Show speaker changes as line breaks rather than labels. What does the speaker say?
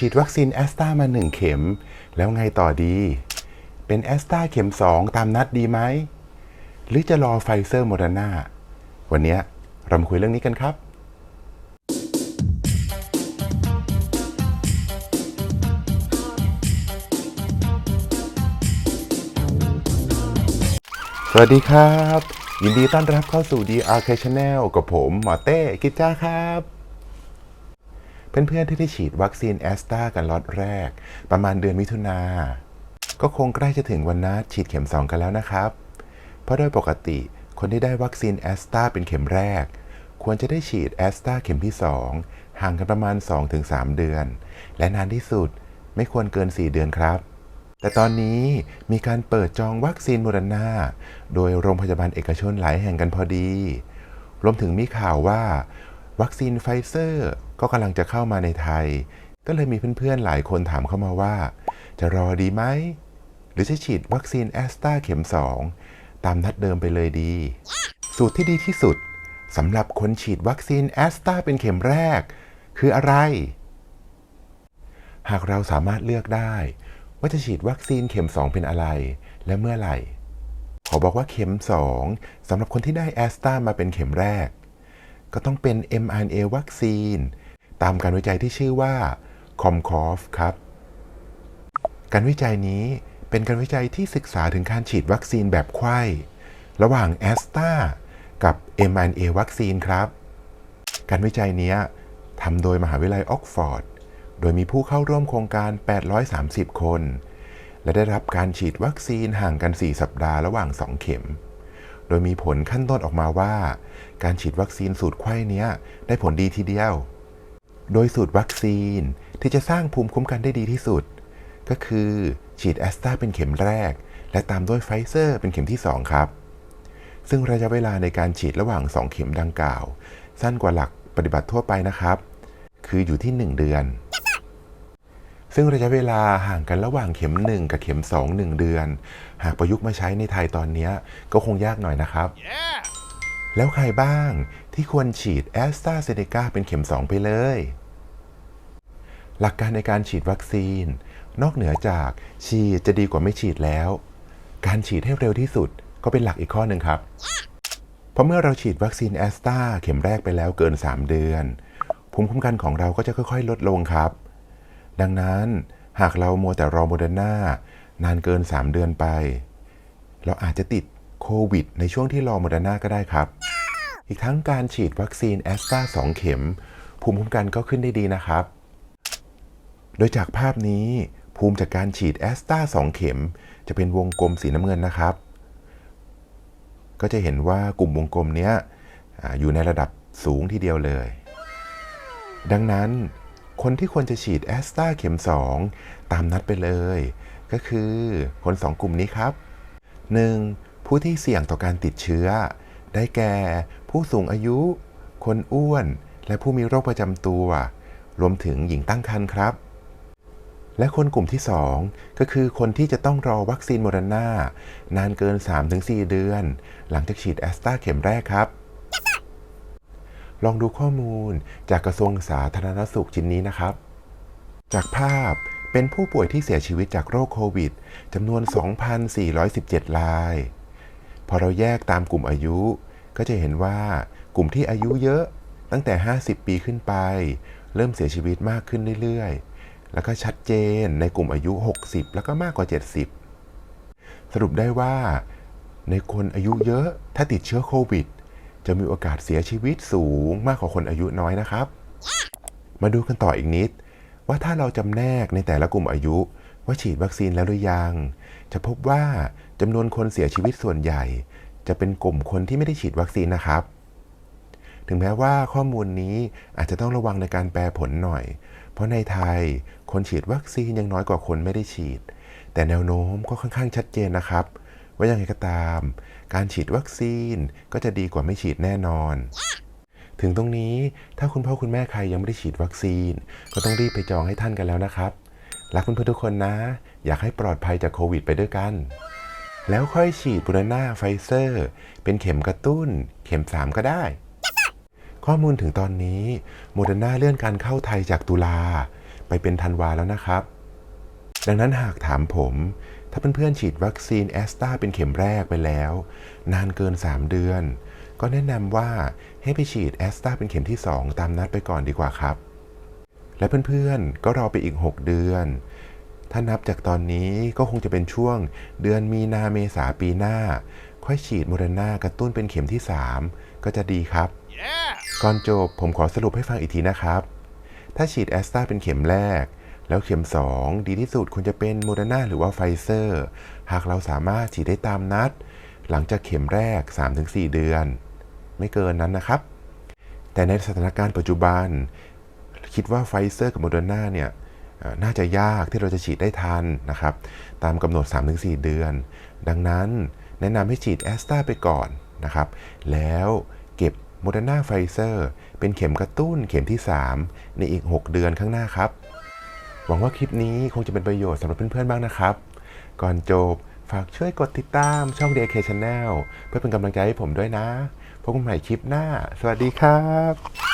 ฉีดวัคซีนแอสตรามา 1 เข็ม แล้วไงต่อดี เป็นแอสตราเข็ม 2 ตามนัดดีไหม หรือจะรอไฟเซอร์โมเดอร์นาวันนี้เรามาคุยเรื่องนี้กันครับสวัสดีครับ ยินดีต้อนรับเข้าสู่ dr Channel กับผม หมอเต้กิจจ้าครับ เพื่อนๆที่ได้ฉีดวัคซีนแอสตรากันล็อตแรก ประมาณเดือนมิถุนา ก็คงใกล้จะถึงวันนัดฉีดเข็ม 2 กันแล้วนะครับ เพราะโดยปกติคนที่ได้วัคซีนแอสตราเป็นเข็มแรก ควรจะได้ฉีดแอสตราเข็มที่ 2 ห่างกันประมาณ 2-3 เดือน และนานที่สุดไม่ควรเกิน 4 เดือนครับแต่ตอนนี้มีการเปิดจองวัคซีนโมเดอร์นาโดยโรงพยาบาลเอกชนหลายแห่งกันพอดี รวมถึงมีข่าวว่า วัคซีนไฟเซอร์ ก็กำลังจะเข้ามาในไทย ก็เลยมีเพื่อนๆหลายคนถามเข้ามาว่า จะรอดีไหม หรือจะฉีดวัคซีนแอสตราเข็ม 2 ตามนัดเดิมไปเลยดี สูตรที่ดีที่สุดสำหรับคนฉีดวัคซีนแอสตราเป็นเข็มแรก คืออะไร หากเราสามารถเลือกได้ ว่าจะฉีดวัคซีนเข็ม 2 เป็นอะไร และเมื่อไหร่ขอบอกว่าเข็ม 2สำหรับคนที่ได้แอสตรามาเป็นเข็มแรก ก็ต้องเป็น mRNA วัคซีน ตามการวิจัยที่ชื่อว่า COMCOV ครับ การวิจัยนี้เป็นการวิจัยที่ศึกษาถึงการฉีดวัคซีนแบบไข้ระหว่างแอสตรากับ mRNA วัคซีนครับ การวิจัยนี้ทำโดยมหาวิทยาลัยออกฟอร์ด โดยมีผู้เข้าร่วมโครงการ 830 คน และได้รับการฉีดวัคซีนห่างกัน 4 สัปดาห์ระหว่าง 2 เข็ม โดยมีผลขั้นต้นออกมาว่า การฉีดวัคซีนสูตรไข้นี้ได้ผลดีทีเดียว โดยสูตรวัคซีนที่จะสร้างภูมิคุ้มกันได้ดีที่สุด ก็คือฉีดแอสตราเป็นเข็มแรก และตามด้วยไฟเซอร์เป็นเข็มที่ 2 ครับ ซึ่งระยะเวลาในการฉีดระหว่าง 2 เข็มดังกล่าว สั้นกว่าหลักปฏิบัติทั่วไปนะครับ คืออยู่ที่ 1 เดือน ซึ่งระยะเวลาห่างกันระหว่างเข็ม 1 กับเข็ม 2 1 เดือน หากประยุกต์มาใช้ในไทยตอนนี้ก็คงยากหน่อยนะครับ แล้วใครบ้างที่ควรฉีดแอสตราเซเนกาเป็นเข็ม 2 ไปเลย หลักการในการฉีดวัคซีน นอกเหนือจากฉีดจะดีกว่าไม่ฉีดแล้ว การฉีดให้เร็วที่สุดก็เป็นหลักอีกข้อหนึ่งครับ เพราะเมื่อเราฉีดวัคซีนแอสตราเข็มแรกไปแล้วเกิน 3 เดือนภูมิคุ้มกันของเราก็จะค่อยๆ ลดลงครับ ดังนั้นหากเรามัวแต่รอโมเดอร์นานานเกิน 3 เดือนไป เราอาจจะติดโควิดในช่วงที่รอโมเดอร์นาก็ได้ครับ อีกทั้งการฉีดวัคซีนแอสตรา2เข็ม ภูมิคุ้มกันก็ขึ้นได้ดีนะครับ โดยจากภาพนี้ ภูมิจากการฉีดแอสตรา2เข็ม จะเป็นวงกลมสีน้ำเงินนะครับ ก็จะเห็นว่ากลุ่มวงกลมเนี้ยอาอยู่ในระดับสูงทีเดียวเลย ดังนั้นคนที่ควรจะฉีดแอสตราเข็ม 2 ตามนัดไปเลย ก็คือคน 2 กลุ่มนี้ครับ 1. ผู้ที่เสี่ยงต่อการติดเชื้อ ได้แก่ ผู้สูงอายุ คนอ้วน และผู้มีโรคประจำตัว รวมถึงหญิงตั้งครรภ์ครับ และคนกลุ่มที่ 2 ก็คือคนที่จะต้องรอวัคซีนโมเดอร์นานานเกิน 3-4 เดือน หลังจากฉีดแอสตราเข็มแรกครับ ลองดูข้อมูลจากกระทรวงสาธารณสุขชิ้นนี้นะครับ จากภาพเป็นผู้ป่วยที่เสียชีวิตจากโรคโควิดจำนวน 2,417 ราย พอเราแยกตามกลุ่มอายุ ก็จะเห็นว่ากลุ่มที่อายุเยอะตั้งแต่ 50 ปีขึ้นไป เริ่มเสียชีวิตมากขึ้นเรื่อยๆ แล้วก็ชัดเจนในกลุ่มอายุ 60 แล้วก็มากกว่า 70 สรุปได้ว่า ในคนอายุเยอะถ้าติดเชื้อโควิด จะมีโอกาสเสียชีวิตสูงมากกว่าคนอายุน้อยนะครับ มาดูกันต่ออีกนิด ว่าถ้าเราจำแนกในแต่ละกลุ่มอายุ ว่าฉีดวัคซีนแล้วหรือยัง จะพบว่าจำนวนคนเสียชีวิตส่วนใหญ่ จะเป็นกลุ่มคนที่ไม่ได้ฉีดวัคซีนนะครับ ถึงแม้ว่าข้อมูลนี้อาจจะต้องระวังในการแปลผลหน่อย เพราะในไทยคนฉีดวัคซีนยังน้อยกว่าคนไม่ได้ฉีด แต่แนวโน้มก็ค่อนข้างชัดเจนนะครับ ว่ายังไงก็ตาม การฉีดวัคซีนก็จะดีกว่าไม่ฉีดแน่นอน ถึงตรงนี้ถ้าคุณพ่อคุณแม่ใครยังไม่ได้ฉีดวัคซีน ก็ต้องรีบไปจองให้ท่านกันแล้วนะครับรักเพื่อนๆทุกคนนะ อยากให้ปลอดภัยจากโควิดไปด้วยกัน แล้วค่อยฉีดบูรณาไฟเซอร์ เป็นเข็มกระตุ้น เข็ม 3 ก็ได้ ข้อมูลถึงตอนนี้โมเดอร์นาเลื่อนการเข้าไทยจากตุลาไปเป็นธันวาแล้วนะครับ ดังนั้นหากถามผม ถ้าเพื่อนๆฉีดวัคซีนแอสตราเป็นเข็มแรกไปแล้ว นานเกิน 3 เดือน ก็แนะนำว่าให้ไปฉีดแอสตราเป็นเข็มที่ 2 ตามนัดไปก่อนดีกว่าครับ และเพื่อนๆก็รอไปอีก 6 เดือน ถ้านับจากตอนนี้ก็คงจะเป็นช่วงเดือนมีนาเมษาปีหน้า ค่อยฉีดโมเดอร์นากระตุ้นเป็นเข็มที่ 3 ก็จะดีครับก่อนจบผมขอสรุปให้ฟังอีกทีนะครับ ถ้าฉีดแอสตราเป็นเข็มแรก แล้วเข็ม 2 ดีที่สุดควรจะเป็นโมเดอร์นาหรือว่าไฟเซอร์ หากเราสามารถฉีดได้ตามนัด หลังจากเข็มแรก 3-4 เดือน ไม่เกินนั้นนะครับ แต่ในสถานการณ์ปัจจุบัน คิดว่าไฟเซอร์กับโมเดอร์นาเนี่ยเอ่อ น่าจะยากที่เราจะฉีดได้ทันนะครับ ตามกำหนด 3-4 เดือน ดังนั้นแนะนำให้ฉีดแอสตราไปก่อนนะครับ แล้วเก็บโมเดอร์นาไฟเซอร์เป็นเข็มกระตุ้นเข็มที่ 3 ในอีก 6 เดือนข้างหน้าครับ หวังว่าคลิปนี้คงจะเป็นประโยชน์สำหรับเพื่อนๆบ้างนะครับ ก่อนจบฝากช่วยกดติดตามช่อง DK Channel เพื่อเป็นกำลังใจให้ผมด้วยนะพบกันใหม่คลิปหน้า สวัสดีครับ